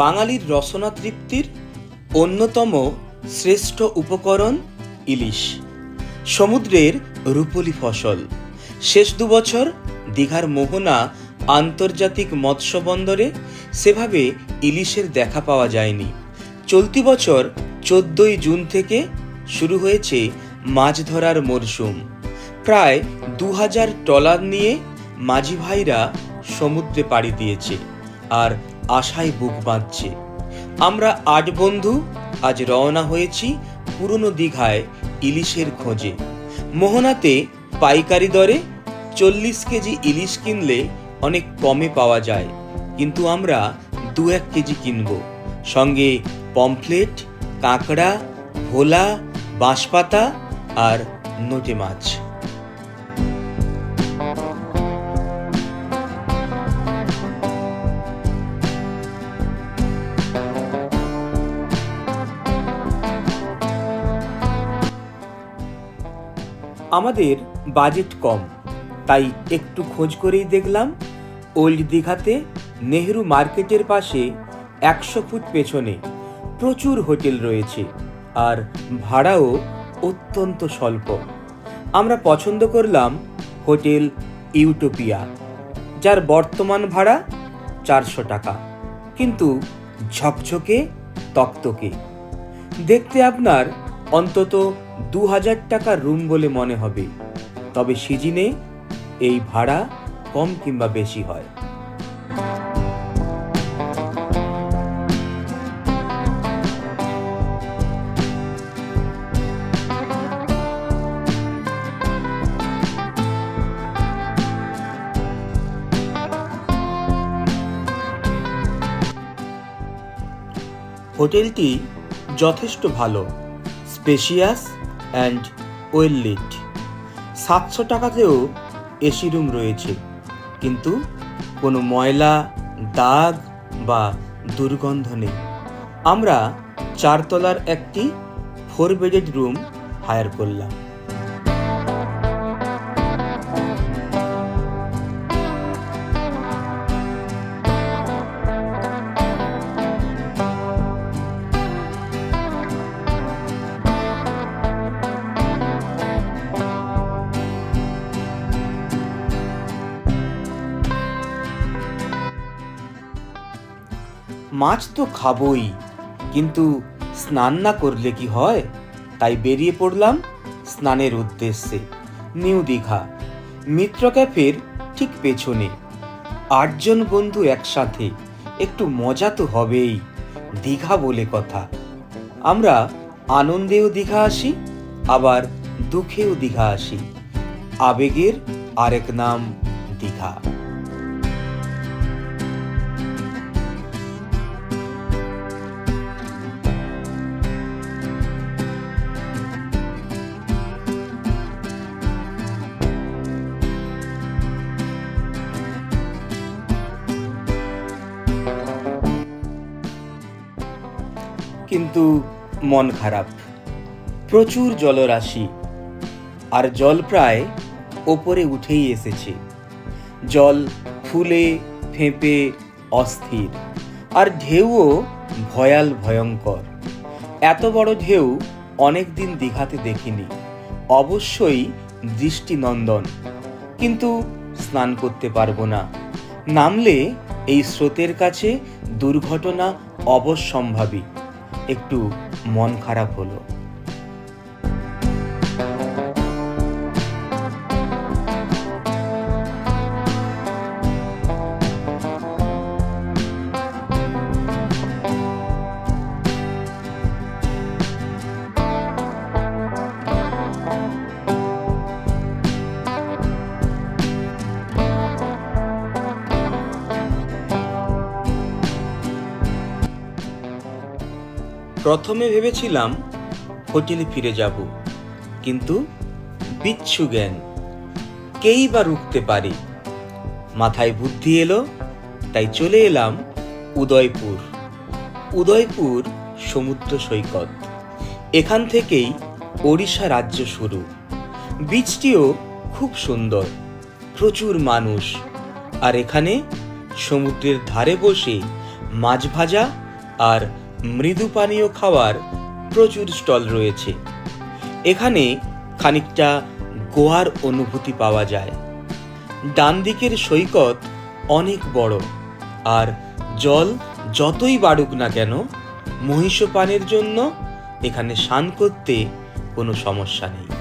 বাঙালির রসনা তৃপ্তির অন্যতম শ্রেষ্ঠ উপকরণ ইলিশ। সমুদ্রের রূপলি ফসল। শেষ দু বছর দীঘার মোহনা আন্তর্জাতিক মৎস্য বন্দরে সেভাবে ইলিশের দেখা পাওয়া যায়নি। চলতি বছর চোদ্দই জুন থেকে শুরু হয়েছে মাছ ধরার মরশুম। প্রায় দু হাজার ট্রলার নিয়ে মাঝি ভাইরা সমুদ্রে পাড়ি দিয়েছে। আর আশায় বুক বাঁধছে। আমরা আট বন্ধু, আজ রওনা হয়েছি পুরনো দীঘায় ইলিশের খোঁজে। মোহনাতে পাইকারি দরে চল্লিশ কেজি ইলিশ কিনলে অনেক কমে পাওয়া যায়, কিন্তু আমরা দু এক কেজি কিনব। সঙ্গে পমফ্লেট, কাঁকড়া, ভোলা, বাঁশপাতা আর নোটে মাছ। আমাদের বাজেট কম। তাই একটু খোঁজ করেই দেখলাম ওল্ড দীঘাতে নেহেরু মার্কেটের পাশে একশো ফুট পেছনে প্রচুর হোটেল রয়েছে আর ভাড়াও অত্যন্ত স্বল্প। আমরা পছন্দ করলাম হোটেল ইউটোপিয়া, যার বর্তমান ভাড়া চারশো টাকা, কিন্তু ঝকঝকে তক্তকে। দেখতে আপনার অন্তত দু হাজার টাকা রুম বলে মনে হবে। তবে সিজিনে এই ভাড়া কম কিংবা বেশি হয়। হোটেলটি যথেষ্ট ভালো। স্পেশিয়াস অ্যান্ড ওয়েল লিট সাতশো টাকাতেও এসি রুম রয়েছে, কিন্তু কোনো ময়লা, দাগ বা দুর্গন্ধ নেই। আমরা চারতলার একটি ফোর বেডেড রুম হায়ার করলাম। মাছ তো খাবই, কিন্তু স্নান না করলে কি হয়? তাই বেরিয়ে পড়লাম স্নানের উদ্দেশ্যে, নিউ দীঘা। মিত্র ক্যাফের ঠিক পেছনে। আটজন বন্ধু একসাথে, একটু মজা তো হবেই, দীঘা বলে কথা। আমরা আনন্দেও দীঘা আসি, আবার দুঃখেও দীঘা আসি। আবেগের আরেক নাম দীঘা। মন খারাপ। প্রচুর জলরাশি। আর জল প্রায় ওপরে উঠেই এসেছে। জল ফুলে, ফেঁপে, অস্থির। আর ঢেউও ভয়াল ভয়ঙ্কর। এত বড় ঢেউ অনেক দিন দীঘাতে দেখিনি। অবশ্যই দৃষ্টিনন্দন। কিন্তু স্নান করতে পারব না। নামলে এই স্রোতের কাছে দুর্ঘটনা অবশ্যম্ভাবী। একটু মন খারাপ হলো। প্রথমে ভেবেছিলাম হোটেলে ফিরে যাব, কিন্তু বিচ্ছু জ্ঞান। কেই বা রুখতে পারে? মাথায় বুদ্ধি এলো, তাই চলে এলাম উদয়পুর। উদয়পুর সমুদ্র সৈকত। এখান থেকেই ওড়িশা রাজ্য শুরু। বীচটিও খুব সুন্দর, প্রচুর মানুষ। আর এখানে সমুদ্রের ধারে বসে মাছ ভাজা আর মৃদু পানীয় খাওয়ার প্রচুর স্টল রয়েছে। এখানে খানিকটা গোয়ার অনুভূতি পাওয়া যায়। ডান দিকের সৈকত অনেক বড়, আর জল যতই বাড়ুক না কেন মহিষ পানের জন্য এখানে স্নান করতে কোনো সমস্যা নেই।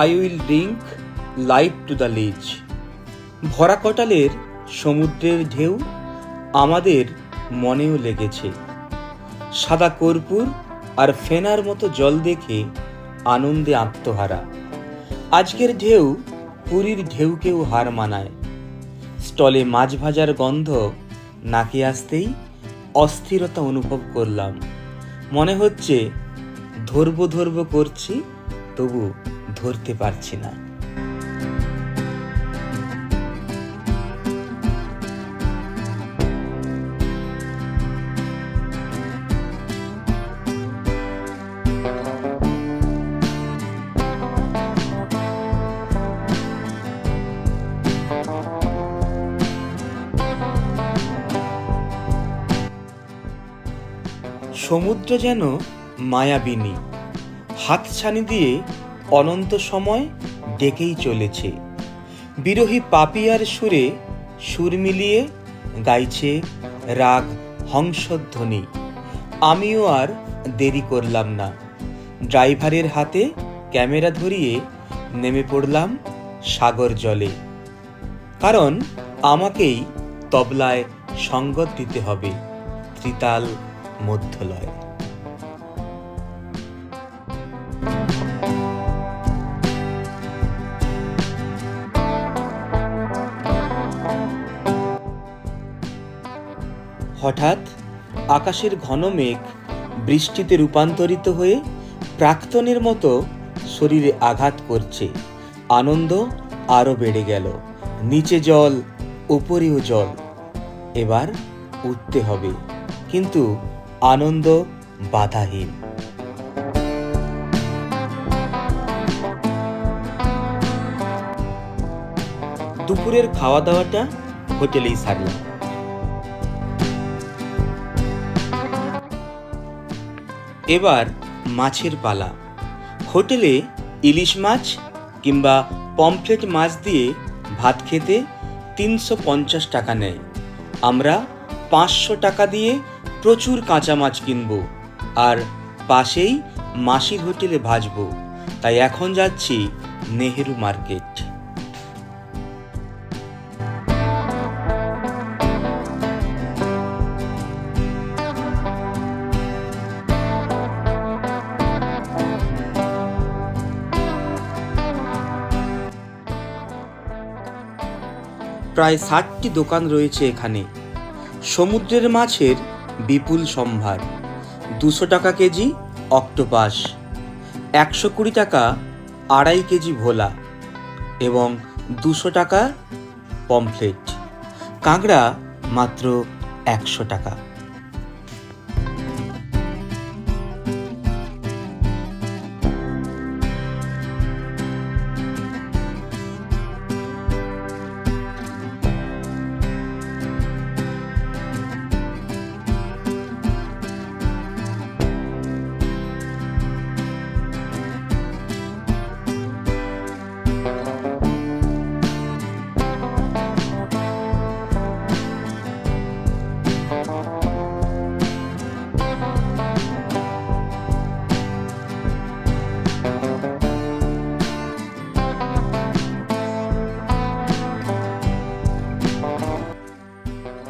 I will drink light to the leech ভরা কটালের সমুদ্রের ঢেউ আমাদের মনেও লেগেছে। সাদা কর্পূর আর ফেনার মতো জল দেখে আনন্দে আত্মহারা। আজকের ঢেউ পুরীর ঢেউকেও হার মানায়। স্টলে মাছ ভাজার গন্ধ নাকে আসতেই অস্থিরতা অনুভব করলাম। মনে হচ্ছে ধরবো ধরবো করছি তবু ধরতে পারছি না। সমুদ্র যেন মায়াবিনী হাতছানি দিয়ে অনন্ত সময় ডেকেই চলেছে। বিরোহী পাপিয়ার সুরে সুর মিলিয়ে গাইছে রাগ হংসধ্বনি। আমিও আর দেরি করলাম না। ড্রাইভারের হাতে ক্যামেরা ধরিয়ে নেমে পড়লাম সাগর জলে। কারণ আমাকেই তবলায় সঙ্গত দিতে হবে, ত্রিতাল মধ্যলয়। হঠাৎ আকাশের ঘন মেঘ বৃষ্টিতে রূপান্তরিত হয়ে প্রাক্তনের মতো শরীরে আঘাত করছে। আনন্দ আরও বেড়ে গেল। নিচে জল, উপরেও জল। এবার উঠতে হবে। কিন্তু আনন্দ বাধাহীন। দুপুরের খাওয়া দাওয়াটা হোটেলেই সারলাম। এবার মাছের পালা। হোটেলে ইলিশ মাছ কিংবা পমফ্লেট মাছ দিয়ে ভাত খেতে তিনশো পঞ্চাশ টাকা নেয়। আমরা পাঁচশো টাকা দিয়ে প্রচুর কাঁচা মাছ কিনবো আর পাশেই মাসির হোটেলে ভাজবো। তাই এখন যাচ্ছি নেহেরু মার্কেট। প্রায় ষাটটি দোকান রয়েছে এখানে। সমুদ্রের মাছের বিপুল সম্ভার। দুশো টাকা কেজি অক্টোপাস, একশো কুড়ি টাকা আড়াই কেজি ভোলা এবং দুশো টাকা পমফ্লেট। কাঁকড়া মাত্র একশো টাকা।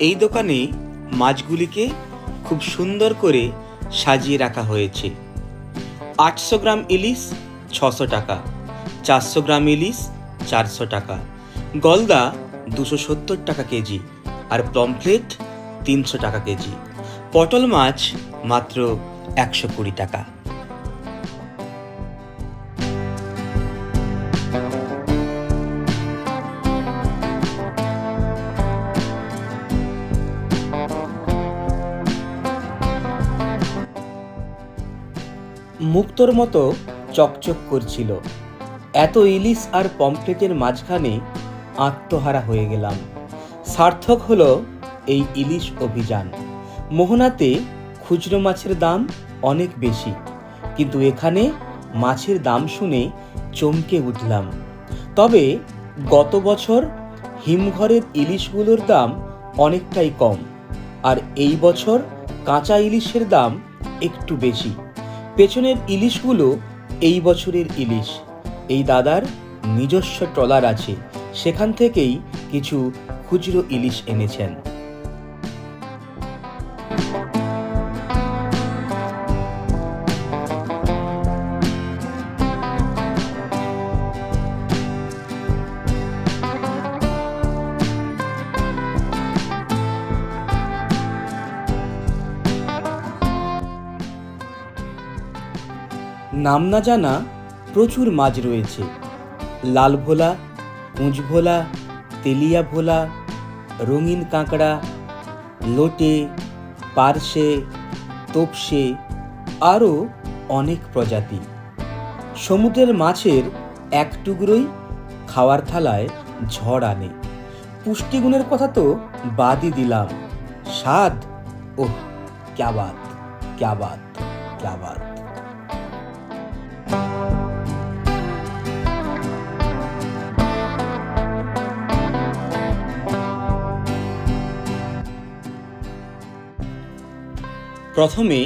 এই দোকানে মাছগুলিকে খুব সুন্দর করে সাজিয়ে রাখা হয়েছে। আটশো গ্রাম ইলিশ, ছশো টাকা। চারশো গ্রাম ইলিশ, চারশো টাকা। গলদা, দুশো সত্তর টাকা কেজি। আর পমফ্লেট, তিনশো টাকা কেজি। পটল মাছ মাত্র একশো কুড়ি টাকা। মুক্তর মতো চকচক করছিল। এত ইলিশ আর পমফ্লেটের মাঝখানে আত্মহারা হয়ে গেলাম। সার্থক হলো এই ইলিশ অভিযান। মোহনাতে খুচরো মাছের দাম অনেক বেশি, কিন্তু এখানে মাছের দাম শুনে চমকে উঠলাম। তবে গত বছর হিমঘরের ইলিশগুলোর দাম অনেকটাই কম, আর এই বছর কাঁচা ইলিশের দাম একটু বেশি। পেছনের ইলিশগুলো এই বছরের ইলিশ। এই দাদার নিজস্ব ট্রলার আছে। সেখান থেকেই কিছু খুচরো ইলিশ এনেছেন। নাম না জানা প্রচুর মাছ রয়েছে। লাল ভোলা, পুঁজ ভোলা, তেলিয়া ভোলা, রঙিন কাঁকড়া, লোটে, পার্শে, তোপসে আরও অনেক প্রজাতি। সমুদ্রের মাছের এক টুকরোই খাওয়ার থালায় ঝড় আনে। পুষ্টিগুণের কথা তো বাদই দিলাম। স্বাদ, ওহ, ক্যা বাত, ক্যা প্রথমে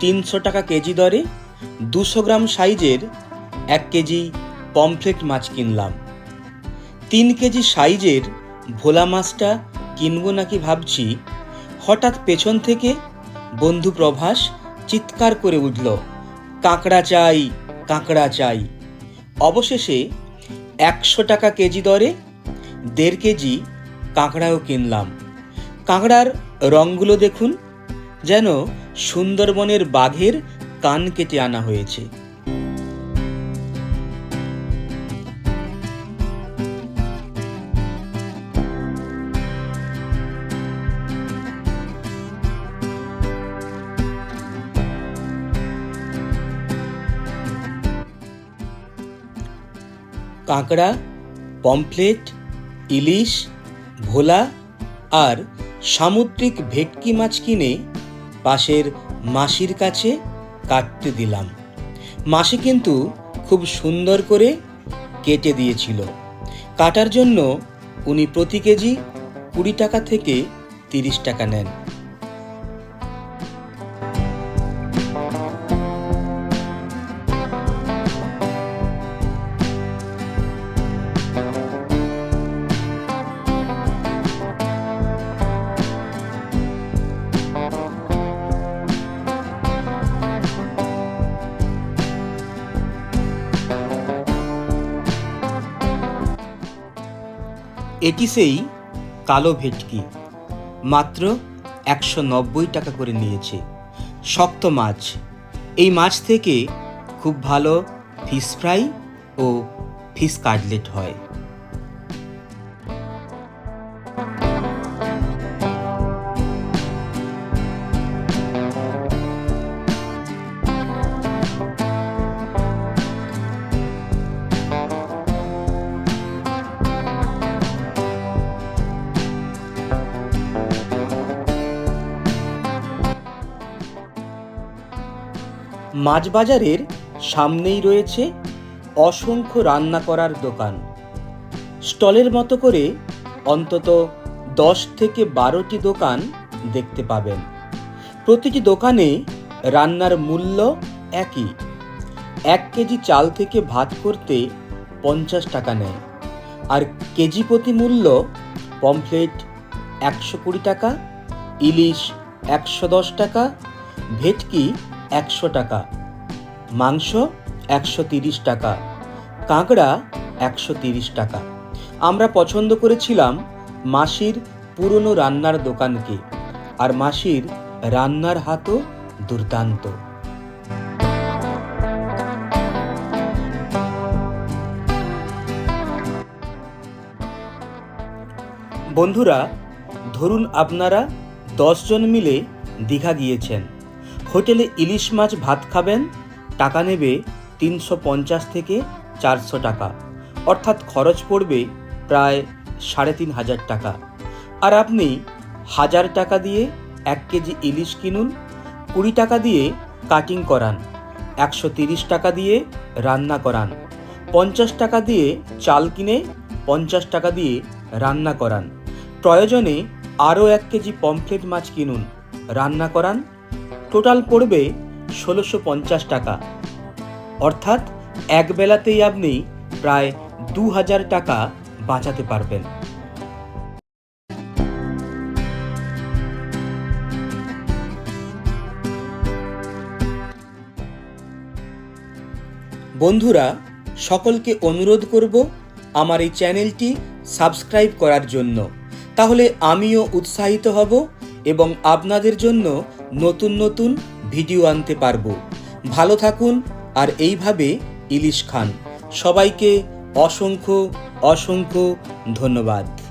তিনশো টাকা কেজি দরে দুশো গ্রাম সাইজের এক কেজি পমফ্লেট মাছ কিনলাম। তিন কেজি সাইজের ভোলা মাছটা কিনবো নাকি ভাবছি, হঠাৎ পেছন থেকে বন্ধু প্রভাস চিৎকার করে উঠল, কাঁকড়া চাই কাঁকড়া চাই। অবশেষে একশো টাকা কেজি দরে দেড় কেজি কাঁকড়াও কিনলাম। কাঁকড়ার রঙগুলো দেখুন যেন সুন্দরবনের বাঘের কান কেটে আনা হয়েছে। কাঁকড়া, পমফ্লেট, ইলিশ, ভোলা আর সামুদ্রিক ভেটকি মাছ কিনে পাশের মাসির কাছে কাটতে দিলাম। মাসি কিন্তু খুব সুন্দর করে কেটে দিয়েছিল। কাটার জন্য উনি প্রতি কেজি কুড়ি টাকা থেকে তিরিশ টাকা নেন। এটি সেই কালো ভেটকি। মাত্র একশো নব্বই টাকা করে নিয়েছে। শক্ত মাছ। এই মাছ থেকে খুব ভালো ফিশ ফ্রাই ও ফিশ কাটলেট হয়। মাছ বাজারের সামনেই রয়েছে অসংখ্য রান্না করার দোকান। স্টলের মতো করে অন্তত দশ থেকে বারোটি দোকান দেখতে পাবেন। প্রতিটি দোকানে রান্নার মূল্য একই। এক কেজি চাল থেকে ভাত করতে পঞ্চাশ টাকা নেয়। আর কেজি প্রতি মূল্য পমফ্লেট একশো কুড়ি টাকা, ইলিশ একশো দশ টাকা, ভেটকি একশো টাকা। মাংস একশো তিরিশ টাকা। কাঁকড়া একশো তিরিশ টাকা। আমরা পছন্দ করেছিলাম মাসির পুরনো রান্নার দোকানকে আর মাসির রান্নার হাতও দুর্দান্ত। বন্ধুরা, ধরুন আপনারা দশজন মিলে দীঘা গিয়েছেন। হোটেলে ইলিশ মাছ ভাত খাবেন, টাকা নেবে তিনশো পঞ্চাশ থেকে চারশো টাকা। অর্থাৎ খরচ পড়বে প্রায় সাড়ে তিন হাজার টাকা। আর আপনি হাজার টাকা দিয়ে এক কেজি ইলিশ কিনুন, কুড়ি টাকা দিয়ে কাটিং করান, একশো তিরিশ টাকা দিয়ে রান্না করান, পঞ্চাশ টাকা দিয়ে চাল কিনে পঞ্চাশ টাকা দিয়ে রান্না করান। প্রয়োজনে আরও এক কেজি পমফ্লেট মাছ কিনুন, রান্না করান টোটাল পড়বে ষোলোশো পঞ্চাশ টাকা। অর্থাৎ এক বেলাতেই আপনি প্রায় দু হাজার টাকা বাঁচাতে পারবেন। বন্ধুরা, সকলকে অনুরোধ করব আমার এই চ্যানেলটি সাবস্ক্রাইব করার জন্য। তাহলে আমিও উৎসাহিত হব এবং আপনাদের জন্য নতুন নতুন ভিডিও আনতে পারব। ভালো থাকুন, আর এইভাবে ইলিশ খান। সবাইকে অসংখ্য অসংখ্য ধন্যবাদ।